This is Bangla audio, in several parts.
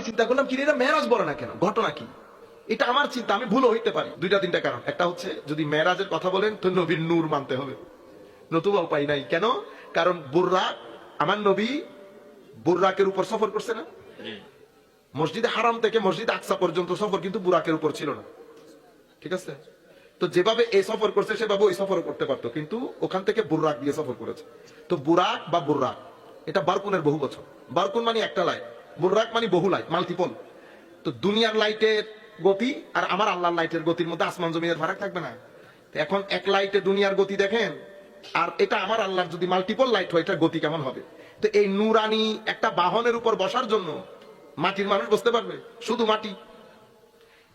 আমি চিন্তা করলাম কি এটা মেরাজ বলে না কেন? ঘটনা কি? এটা আমার চিন্তা আমি ভুলও হইতে পারি। দুইটা তিনটা কারণ। একটা হচ্ছে যদি মেরাজের কথা বলেন তো নবীর নূর মানতে হবে। নতুবা উপায় নাই। কেন? কারণ বুর্রা আমার নবী বুর্রাকের উপর সফর করছে না? মসজিদে হারাম থেকে মসজিদ আকসা পর্যন্ত সফর কিন্তু বুরাকের উপর ছিল না। ঠিক আছে? তো যেভাবে এই সফর করছে সেভাবে ওই সফর করতে পারতো। কিন্তু ওখান থেকে বুর্রাক দিয়ে সফর করেছে। তো বুরাক বা বুর্রাক এটা বারকুনের বহু বছর। বারকুন মানে একটা লাইট বুর্রাক মানে বহু লাইট মাল্টিপল তো দুনিয়ার লাইটের গতি আর আমার আল্লাহর লাইটের গতির মধ্যে আসমান জমিনের ফারাক থাকবে না। এখন এক লাইটে দুনিয়ার গতি দেখেন, আর এটা আমার আল্লাহর যদি মাল্টিপল লাইট হয়, এটার গতি কেমন হবে? তো এই নুরানি একটা বাহনের উপর বসার জন্য মাটির মানুষ বসতে পারবে? শুধু মাটি।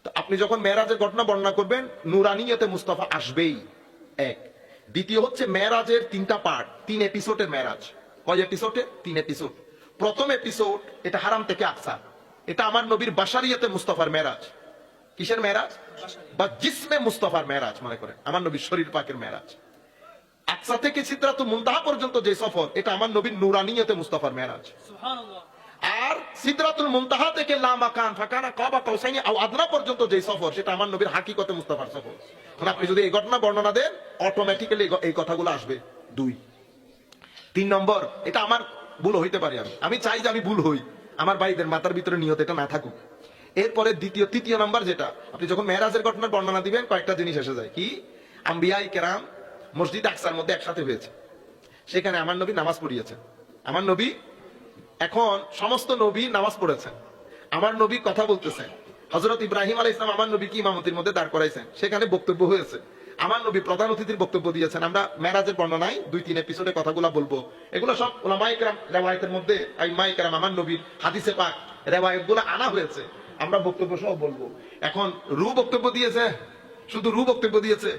তো আপনি যখন মেয়েরাজের ঘটনা বর্ণনা করবেন, নুরানিয়তে মুস্তাফা আসবেই, এক। দ্বিতীয় হচ্ছে মেয়েরাজের তিনটা পার্ট তিন এপিসোডের মেয়েরাজ। কয় এপিসোডে তিন এপিসোড প্রথম এপিসোড এটা হারাম থেকে আকসা। এটা আমার নবীর বাসারিয়াতে মুস্তফার মেরাজ। কিসের মেরাজ? বা জিসমে মুস্তফার মেরাজ মনে করেন। আমার নবীর শরীর পাকের মেরাজ। আকসা থেকে সিদ্ধার্থ মুন্তাহা পর্যন্ত যে সফর এটা আমার নবীর নুরানিয়তে মুস্তাফার মেরাজ। আর সিদরাতুল মুনতাহা থেকে লামাকান ফাকানা কাবা কাউসাইনি আও আদনা পর্যন্ত যে সফর সেটা আমার নবীর হাকিকতে মুস্তাফার সফর। আপনি যদি এই ঘটনা বর্ণনা দেন অটোমেটিক্যালি এই কথাগুলো আসবে। দুই। তিন নম্বর এটা আমার ভুল হইতে পারে আমি। আমি চাই যে আমি ভুল হই। আমার ভাইদের মাথার ভিতরে নিয়ত এটা না থাকুক। এরপরে দ্বিতীয় তৃতীয় নাম্বার যেটা, আপনি যখন মেহরাজের ঘটনার বর্ণনা দিবেন, কয়েকটা জিনিস এসে যায়। কি? আম্বিয়াই কেরাম, মসজিদ আকসার মধ্যে একসাথে হয়েছে। সেখানে আমার নবী নামাজ পড়িয়েছেন। আমার নবী এখন সমস্ত নবী নামাজ পড়েছেন। আমার নবী কথা বলতেছেন। হজরত ইব্রাহিম আলাই ইসলাম আমার নবী কি ইমামতির মধ্যে দাঁড় করাইছেন। সেখানে বক্তব্য হয়েছে। আমার নবী প্রধান অতিথির বক্তব্য দিয়েছেন, আমরা মেরাজের বর্ণনায় দুই, তিন এপিসোডে কথাগুলো বলব। এগুলো সব ওলামাইকরাম রেওয়ায়তের মধ্যে আই মাইকরাম আমার নবীর হাদিসে পাক রেওয়ায়তগুলো আনা হয়েছে, আমরা বক্তব্য সহ বলব। এখন রু বক্তব্য দিয়েছে, শুধু রু বক্তব্য দিয়েছে,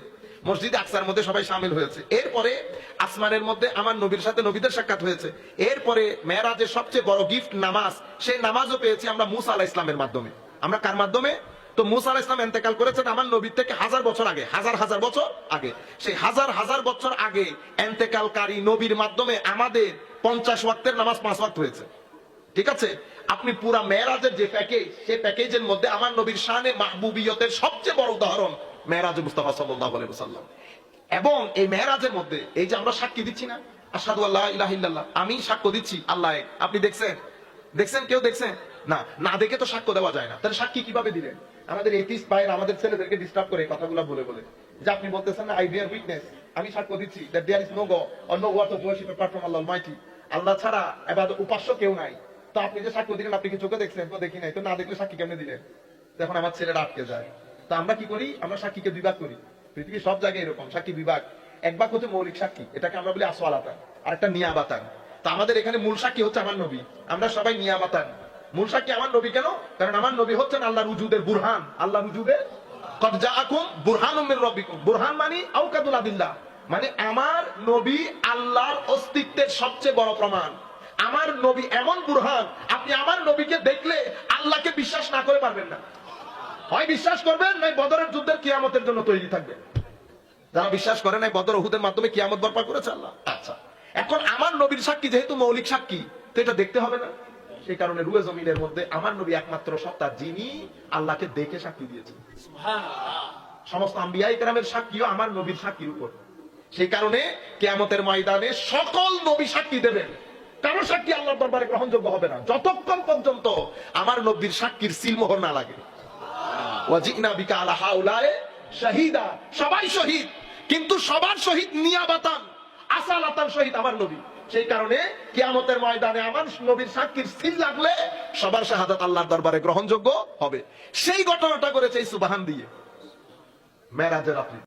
মসজিদ আকসার মধ্যে সবাই সামিল হয়েছে। এরপরে আসমানের মধ্যে আমার নবীর সাথে নবীদের সাক্ষাৎ হয়েছে। এরপরে মেয়েরাজের সবচেয়ে বড় গিফট নামাজ, সেই নামাজও পেয়েছি আমরা মুসা আলাহ ইসলামের মাধ্যমে। আমরা কার মাধ্যমে? তো মুসা আলাহ ইসলাম এন্তেকাল করেছেন আমার নবীর থেকে হাজার বছর আগে, হাজার হাজার বছর আগে। সেই হাজার হাজার বছর আগে এন্তেকালকারী নবীর মাধ্যমে আমাদের পঞ্চাশ ওয়াক্তের নামাজ পাঁচ ওয়াক্ত হয়েছে। ঠিক আছে? আপনি পুরা মেয়েরাজের যে প্যাকেজ সেই প্যাকেজের মধ্যে আমার নবীর শানে মাহবুবিয়তের সবচেয়ে বড় উদাহরণ মেহরাজ মুস্তাফা আলাইহি এবং এই মেহরাজের মধ্যে, এই যে আমরা সাক্ষী দিচ্ছি না আসাদু আল্লাহ ইলাহা ইল্লাল্লাহ, আমি সাক্ষ্য দিচ্ছি, আল্লাহ আপনি দেখছেন? দেখছেন? কেউ দেখছেন? না না দেখে তো সাক্ষ্য দেওয়া যায় না। তাহলে সাক্ষী কীভাবে দিলেন? আমাদের এথিস্ট ভাইয়ের আমাদের ছেলেদেরকে ডিস্টার্ব করে কথাগুলো বলে বলে। যে আপনি বলতেছেন আই বিয়ার উইটনেস আমি সাক্ষ্য দিচ্ছি that there is no god or no what of worship apart from Allah almighty Allah ছাড়া এবার উপাস্য কেউ নাই। তো আপনি যে সাক্ষ্য দিলেন, আপনি কি চোখে দেখছেন তো দেখি নাই? তো না দেখলে সাক্ষী কেমনে দিলেন? তখন আমার ছেলেরা আটকে যায়। তো আমরা কি করি? আমরা সাক্ষীকে বিভাগ করি। পৃথিবীর সব জায়গায় এরকম সাক্ষী বিভাগ। এক ভাগ হচ্ছে মৌলিক সাক্ষী এটাকে আমরা বলি আসওয়ালাতান আর একটা নিয়াবাতান তো আমাদের এখানে মূল সাক্ষী হচ্ছে আমার নবী। আমরা সবাই নিয়াবাতান মূল সাক্ষী আমার নবী কেন? কারণ আমার নবী হচ্ছেন আল্লাহ রুজুদের বুরহান। আল্লাহ রুজুদের বুরহানুম মির রাব্বিকুম। বুরহান মানে আউকাদুল আদিল্লাহ। মানে আমার নবী আল্লাহর অস্তিত্বের সবচেয়ে বড় প্রমাণ। আমার নবী এমন বুরহান, আপনি আমার নবীকে দেখলে আল্লাহকে বিশ্বাস না করে পারবেন না। হয় বিশ্বাস করবেন নাই বদরের যুদ্ধের কিয়ামতের জন্য তৈরি থাকবেন যারা বিশ্বাস করে নাই বদর ওহুদের মাধ্যমে কিয়ামত বরপা করেছে আল্লাহ। আচ্ছা। এখন আমার নবীর সাক্ষী যেহেতু মৌলিক সাক্ষী, তো এটা দেখতে হবে না। সেই কারণে রুয়ে জমিনের মধ্যে আমার নবী একমাত্র সত্তা যিনি আল্লাহকে দেখে সাক্ষী দিয়েছেন। সমস্ত আম্বিয়াই কেরামের সাক্ষীও আমার নবীর সাক্ষীর উপর। সেই কারণে কেয়ামতের ময়দানে সকল নবী সাক্ষী দেবেন। কারও সাক্ষী আল্লাহর দরবারে গ্রহণযোগ্য হবে না। যতক্ষণ পর্যন্ত আমার নবীর সাক্ষীর সিলমোহর না লাগে। ওয়াজিনা বিকা আলা হাউলায়ে শাহিদা। সবাই শহীদ। কিন্তু সবার শহীদ নিয়াবাতান। আসালাতান শহীদ আমার নবী। সেই কারণে কিয়ামতের ময়দানে আমার নবীর সাক্ষীর সিল লাগলে সবার শাহাদাত আল্লাহর দরবারে গ্রহণযোগ্য হবে। সেই ঘটনাটা করেছে এই সুবাহান দিয়ে। মেরাজের রাত্রি